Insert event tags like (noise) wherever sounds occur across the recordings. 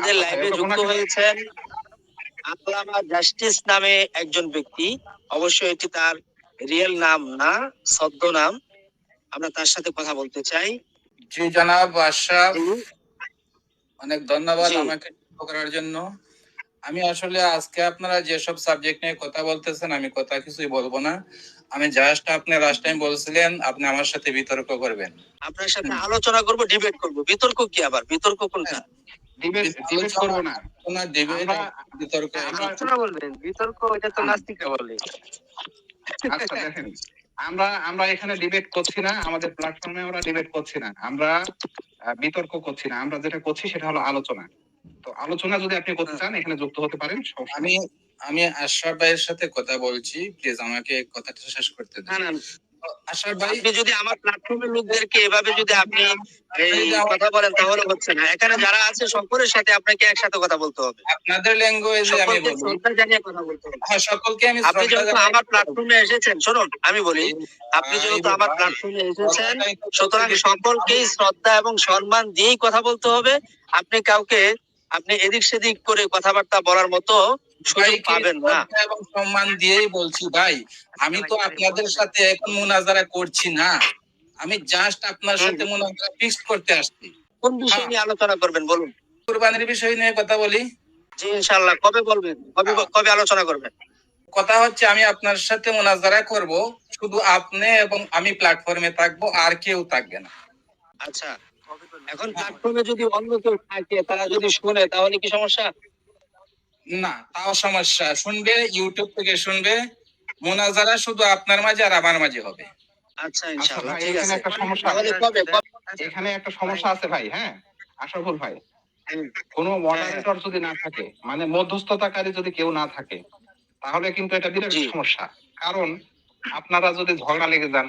আমাদের লাইভে যুক্ত হয়েছেন আল্লামা জাস্টিস নামে একজন ব্যক্তি। অবশ্যই এটি তার রিয়েল নাম না সদ্য নাম। আমরা তার সাথে কথা বলতে চাই। জি জনাব আশরাফ অনেক ধন্যবাদ। আমাকে করার জন্য। আমি আসলে আজকে আপনারা যেসব সাবজেক্ট নিয়ে কথা বলতেছেন আমি কথা কিছুই বলব না। আমি জাস্ট আপনি লাস্ট টাইম বলছিলেন আপনি আমার সাথে বিতর্ক করবেন। আপনার সাথে আলোচনা করব ডিবেট করব। বিতর্ক কি আবার? বিতর্ক কোনটা? ডিবেট ডিবেট করব না। কোনো ডিবেট আমরা- বিতর্ক আলোচনা বলবেন। বিতর্ক এটা তো নাস্তিকরা বলে। আচ্ছা দেখেন। আমরা আমরা এখানে ডিবেট করছি না আমাদের প্ল্যাটফর্মে আমরা ডিবেট করছি না। আমরা বিতর্ক করছি না। আমরা যেটা করছি সেটা হলো আলোচনা। তো আলোচনা যদি আপনি করতে চান এখানে যুক্ত হতে পারেন আমি। আমি আশরাফ ভাইয়ের সাথে কথা বলছি। প্লিজ আমাকে কথাটা শেষ করতে দিন। না আশরাফ ভাই আপনি যদি আমার প্ল্যাটফর্মের লোকদেরকে এভাবে যদি আপনি এই কথা বলেন তাহলে হচ্ছে না। এখানে যারা আছে সকলের সাথে আপনাকে একসাথে কথা বলতে হবে। আপনাদের ল্যাঙ্গুয়েজে আমি সকলকে বলি জানিয়ে কথা বলতে হবে। হ্যাঁ সকলকে আমি আপনি যেহেতু আমার প্ল্যাটফর্মে এসেছেন শুনুন আমি বলি আপনি যেহেতু আমার প্ল্যাটফর্মে এসেছেন সুতরাং সকলকেই শ্রদ্ধা এবং সম্মান দিয়েই কথা বলতে হবে। আপনি কাউকে আপনি এদিক সেদিক করে কথাবার্তা বলার মতো পাবেন না। এবং সম্মান দিয়েই বলছি ভাই আমি তো আপনাদের সাথে এখন মুনাজারা করছি না। আমি জাস্ট আপনার সাথে মুনাজারা ফিক্স করতে আসছি। কোন বিষয় নিয়ে আলোচনা করবেন বলুন? কুরবানির বিষয় নিয়ে কথা বলি? জি ইনশাল্লাহ কবে বলবেন? কবে কবে আলোচনা করবেন? কথা হচ্ছে আমি আপনার সাথে মুনাজারা করব। শুধু আপনি এবং আমি প্ল্যাটফর্মে থাকব আর কেউ থাকবে না। আচ্ছা। এখন প্ল্যাটফর্মে যদি অন্য কেউ থাকে তারা যদি শুনে তাহলে কি সমস্যা? না তাও সমস্যা। শুনবে ইউটিউব থেকে শুনবে। মুনাজারা শুধু আপনার মাঝে আর আমার মাঝে হবে। আচ্ছা আচ্ছা ঠিক এখানে আছে। একটা সমস্যা? এখানে একটা সমস্যা আছে ভাই হ্যাঁ? আশরাফুল ভাই। কোনো মডারেটর যদি না থাকে মানে মধ্যস্থতাকারী যদি কেউ না থাকে তাহলে কিন্তু এটা বিরাট সমস্যা। কারণ আপনারা যদি ঝগড়া লেগে যান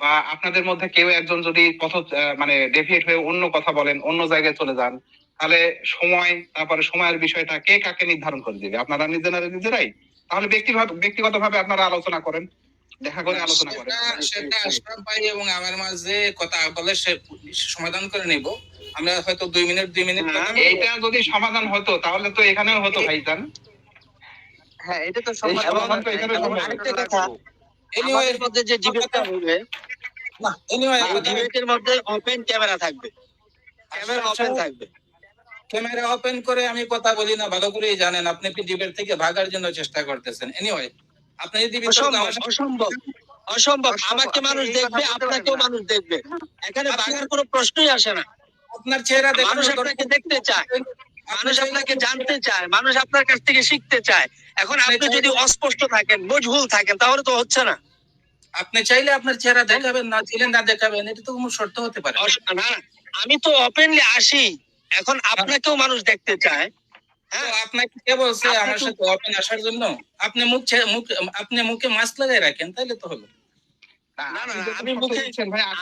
বা আপনাদের মধ্যে কেউ একজন যদি পথ মানে ডেভিয়েট হয়ে অন্য কথা বলেন অন্য জায়গায় চলে যান তাহলে সময় তারপরে সময়ের বিষয়টা কে কাকে নির্ধারণ করে দিবে? আপনারা নিজেরা নিজেরাই। তাহলে ব্যক্তিগত ব্যক্তিগত ভাবে আপনারা আলোচনা করেন। দেখা করে আলোচনা করেন। সেটা- সেটা আশরাফ ভাই এবং আমার মাঝে কথা বলে সে সমাধান করে নিব। আমরা হয়তো দুই মিনিট দুই মিনিট। এইটা যদি সমাধান হতো তাহলে তো এখানেও হতো ভাইজান। হ্যাঁ এটা তো সমাধান তো এখানে আরেকটা কথা Anyway, মধ্যে যে ডিবেটটা হবে না, ডিবেটের মধ্যে ওপেন ক্যামেরা থাকবে। ক্যামেরা ওপেন থাকবে। ক্যামেরা ওপেন করে আমি কথা বলি না ভালো করেই জানেন আপনি ডিবেট থেকে ভাগার জন্য চেষ্টা করতেছেন? এনিওয়ে আপনি যদি অসম্ভব অসম্ভব আমাকে মানুষ দেখবে আপনাকেও মানুষ দেখবে। এখানে কোনো প্রশ্নই আসে না। আপনার চেহারা মানুষ আপনাকে দেখতে চায়। মানুষ আপনাকে জানতে চায়। মানুষ আপনার কাছ থেকে শিখতে চায়। এখন আপনি যদি অস্পষ্ট থাকেন মজভুল থাকেন তাহলে তো হচ্ছে না। আপনি চাইলে আপনার চেহারা দেখাবেন না চাইলে না দেখাবেন এটা তো কোনো শর্ত হতে পারে না। আমি তো ওপেনলি আসি। এখন আপনাকেও মানুষ দেখতে চায়। তো হ্যাঁ আপনাকে কে বলছে আপনি আমার সাথে ওপেন আসার জন্য? আপনি মুখ মুখ আপনি মুখে মাস্ক লাগাই রাখেন তাইলে তো হলো। না, না, আপনি যত আমি মুখে-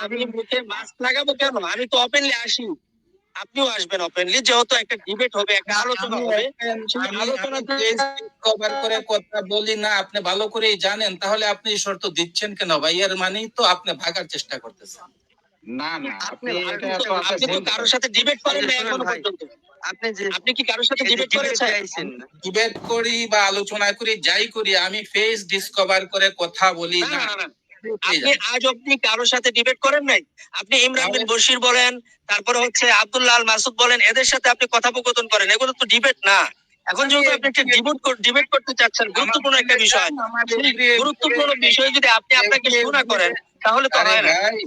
আমি মুখে মাস্ক লাগাবো কেন? আমি তো ওপেনলি আসি। আপনিও আসবেন ওপেনলি যেহেতু একটা ডিবেট হবে একটা আলোচনা হবে। কভার করে কথা বলি না আপনি ভালো করেই জানেন তাহলে আপনি শর্ত দিচ্ছেন কেন ভাই? এর মানেই তো আপনি ভাগার চেষ্টা করতেছেন। না না আপনি তো কারোর সাথে ডিবেট করেন না এখনও পর্যন্ত। আপনি যে আপনি কি কারোর সাথে ডিবেট করেছেন? ডিবেট করি বা আলোচনা করি যাই করি আমি ফেস ডিসকভার করে কথা বলি না। আপনি আজ অব্দি কারোর সাথে ডিবেট করেন নাই? আপনি ইমরান বিন বশির বলেন তারপরে হচ্ছে আব্দুল্লাহ আল মাসুদ বলেন এদের সাথে আপনি কথোপকথন করেন। এগুলো তো ডিবেট না। এখন যেহেতু আপনি একটা ডিবেট ডিবেট করতে চাচ্ছেন গুরুত্বপূর্ণ একটা বিষয়। গুরুত্বপূর্ণ বিষয় যদি আপনি আপনাকে শোনা করেন তাহলে তো হয় না। ভাই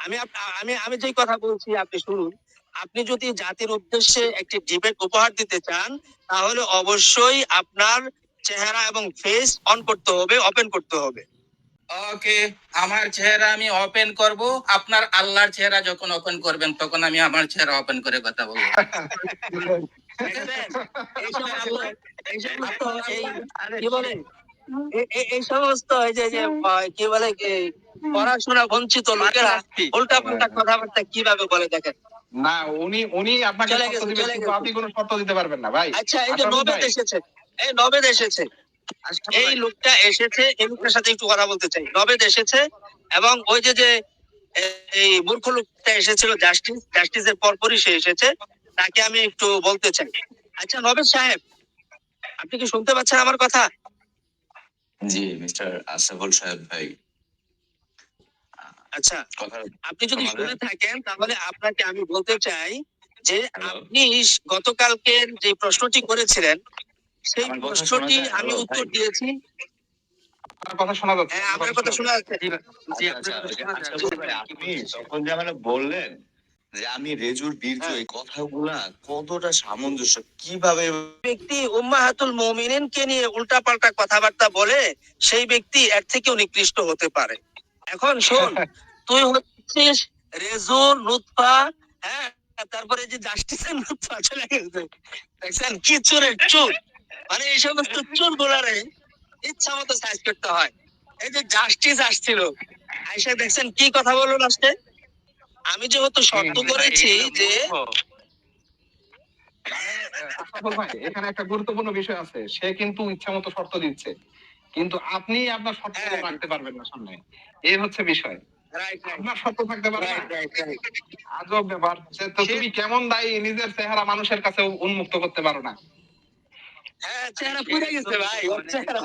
আমি আমি আমি যেই কথা বলছি আপনি শুনুন। আপনি যদি জাতির উদ্দেশ্যে একটি ডিবেট উপহার দিতে চান তাহলে অবশ্যই আপনার চেহারা এবং ফেস অন করতে হবে ওপেন করতে হবে। ওকে আমার চেহারা আমি ওপেন করব আপনার আল্লাহর চেহারা যখন ওপেন করবেন তখন আমি আমার চেহারা ওপেন করে কথা বলব? (laughs) এই কি এই সমস্ত যে যে কি বলে পড়াশোনা বঞ্চিত লোকেরা উল্টা পাল্টা কথাবার্তা কীভাবে বলে দেখেন? না উনি উনি আপনাকে। আপনি কোনো শর্ত দিতে পারবেন না ভাই। আচ্ছা এই যে নবেদ এসেছে এই নবেদ এসেছে। এই লোকটা এসেছে এই লোকটার সাথে একটু কথা বলতে চাই। নবেদ এসেছে এবং ওই যে যে এই মূর্খ লোকটা এসেছিল জাস্টিস জাস্টিসের পরপরই সে এসেছে। তাকে আমি একটু বলতে চাই। আচ্ছা নবেদ সাহেব আপনি কি শুনতে পাচ্ছেন আমার কথা? জি মিস্টার আসাফুল সাহেব ভাই। আচ্ছা কথা আপনি যদি শুনে থাকেন তাহলে আপনাকে আমি বলতে চাই যে আপনি গতকালকের যে প্রশ্নটি করেছিলেন সেই আমার প্রশ্নটি আমি উত্তর দিয়েছি। আপনার কথা শোনা যাচ্ছে হ্যাঁ আপনার কথা শোনা যাচ্ছে। আসাফুল ভাই, আপনি তখন যে বললেন যে আমি রেজুর বীর্য হ্যাঁ। এই কথাগুলা কতটা সামঞ্জস্য কীভাবে ব্যক্তি উম্মাহাতুল মুমিনিনকে নিয়ে উল্টাপাল্টা কথাবার্তা বলে সেই ব্যক্তি এর থেকেও নিকৃষ্ট হতে পারে। এখন শোন (laughs) তুই হচ্ছিস রেজুর লুৎফা হ্যাঁ? তারপরে যে জাস্টিসের লুৎফা চলে গেছে। দেখছেন? কি চোরের চোর? মানে এই সমস্ত চোর গুলারে ইচ্ছা মতো সাইজ করতে হয়। এই যে জাস্টিস আসছিল। আইসা দেখছেন কি কথা বলল লাস্টে আমি যেহেতু শর্ত করেছি যে এখানে একটা গুরুত্বপূর্ণ বিষয় আছে। সে কিন্তু ইচ্ছা মতো শর্ত দিচ্ছে। কিন্তু আপনি আপনার শর্ত হ্যাঁ। রাখতে পারবেন না সামনে। এই হচ্ছে বিষয়। আপনার শর্ত থাকতে পারে না। রাইট রাইট রাইট আজব ব্যাপার। তো তুমি কেমন দায়ী? নিজের চেহারা মানুষের কাছে উন্মুক্ত করতে পারো না। হ্যাঁ চেহারা পুড়ে গেছে ভাই। (laughs) ওর চেহারা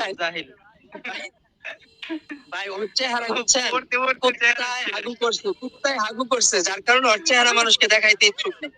ভাই ওর চেহারা হচ্ছে হাগু করছে কুত্তায় হাগু করছে যার কারণে ওর (laughs) চেহারা মানুষকে দেখাইতে ইচ্ছুক নেই।